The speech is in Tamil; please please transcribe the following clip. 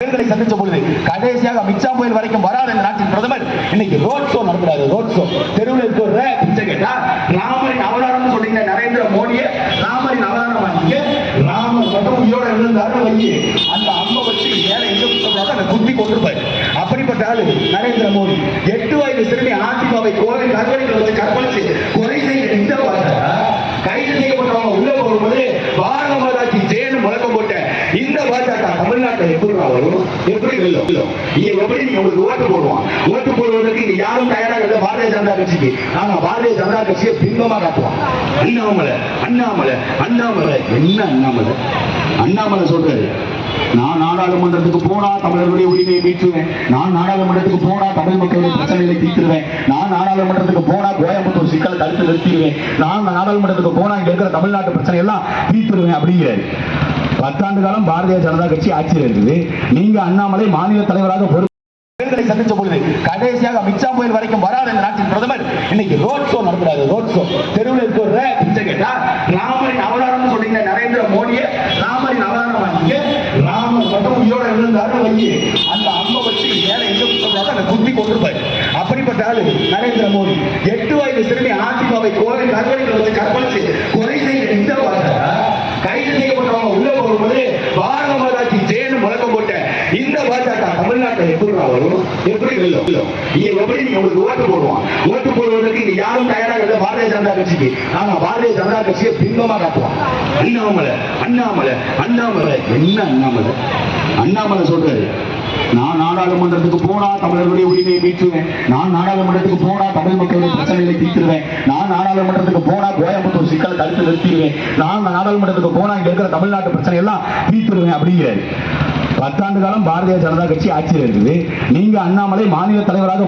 தேர்தலை சந்திச்ச பொழுது கடைசியாக மிச்சா புயல் வரைக்கும் வராத இந்த நாட்டின் பிரதமர் இன்னைக்கு ரோட் ஷோ நடத்துறாரு ரோட் ஷோ தெருவில் இருக்கிற பிச்சை கேட்டா ராமரின் அவதாரம்னு சொல்றீங்க நரேந்திர மோடியை ராமரின் அவதாரம் வாங்கிங்க ராமர் மட்டும் உயிரோட இருந்தாரு வையி அந்த அம்மை வச்சு வேலை எங்க சொல்றாங்க அந்த குத்தி கொண்டிருப்பாரு அப்படிப்பட்ட ஆளு நரேந்திர மோடி. எட்டு வயது சிறுமி ஆசிபாவை கோவை கற்பனை வச்சு கற்பனை செய்து இந்த பாஜக தமிழ்நாட்டில் எப்படி வரும் எப்படி வெல்லும் வெல்லும். எப்படி நீங்க உங்களுக்கு ஓட்டு போடுவான்? ஓட்டு போடுவதற்கு நீங்க யாரும் தயாராக இல்லை. பாரதிய ஜனதா கட்சிக்கு. நாங்க பாரதிய ஜனதா கட்சியை பின்பமா காட்டுவோம் அண்ணாமலை அண்ணாமலை அண்ணாமலை. என்ன அண்ணாமலை? அண்ணாமலை சொல்றாரு நான் நாடாளுமன்றத்துக்கு போனா தமிழர்களுடைய உரிமையை மீட்டுவேன் நான் நாடாளுமன்றத்துக்கு போனா தமிழ் மக்களுடைய பிரச்சனைகளை தீர்த்துருவேன். நான் நாடாளுமன்றத்துக்கு போனா கோயம்புத்தூர் சிக்கலை தடுத்து நிறுத்திடுவேன். நான் நாடாளுமன்றத்துக்கு போனா இங்க இருக்கிற தமிழ்நாட்டு பிரச்சனை எல்லாம் தீர்த்துருவேன் அப்படிங்கிறாரு. பத்தாண்டு காலம் பாரதிய ஜனதா கட்சி ஆட்சியில் இருக்குது. நீங்க அண்ணாமலை மாநில தலைவராக பொறுப்பு தேர்தலை சந்திச்ச பொழுது கடைசியாக மிச்சா புயல் வரைக்கும் வராத இந்த நாட்டின் பிரதமர். இன்னைக்கு ரோட் ஷோ நடத்துறாரு ரோட் ஷோ தெருவில் இருக்கிற பிச்சை கேட்டா ராமரின் அவதாரம் சொல்றீங்க நரேந்திர மோடியை. ராமரின் அவதாரம் வாங்கிங்க ராமர் மட்டும் உயிரோட இருந்தாரு வையி. அந்த அம்மா வச்சு வேலை எங்க குத்தப்படாத அந்த குத்தி கொண்டிருப்பாரு. அப்படிப்பட்ட ஆளு நரேந்திர மோடி. எட்டு வயது சிறுமி ஆசிபாவை கோவை கற்பனை வச்சு கற்பழிச்சு கொலை வரும். எப்படி வெல்லும் இங்க எப்படி நீங்க உங்களுக்கு ஓட்டு போடுவான். ஓட்டு போடுவதற்கு இங்க யாரும் தயாராக இல்லை. பாரதிய ஜனதா கட்சிக்கு. ஆனா பாரதிய ஜனதா கட்சியை பின்பமா காட்டுவான். அண்ணாமலை அண்ணாமலை அண்ணாமலை. என்ன அண்ணாமலை? அண்ணாமலை சொல்றாரு நான் நாடாளுமன்றத்துக்கு போனா தமிழர்களுடைய உரிமையை மீட்டுவேன் நான் நாடாளுமன்றத்துக்கு போனா தமிழ் மக்களுடைய பிரச்சனைகளை தீர்த்துருவேன். நான் நாடாளுமன்றத்துக்கு போனா கோயம்புத்தூர் சிக்கலை தடுத்து நிறுத்திடுவேன். நான் நாடாளுமன்றத்துக்கு போனா இங்க இருக்கிற தமிழ்நாட்டு பிரச்சனை எல்லாம் தீர்த்துருவேன் அப்படிங்கிறாரு. பத்தாண்டு காலம் பாரதிய ஜனதா கட்சி ஆட்சியில் இருக்குது. நீங்க அண்ணாமலை மாநில தலைவராக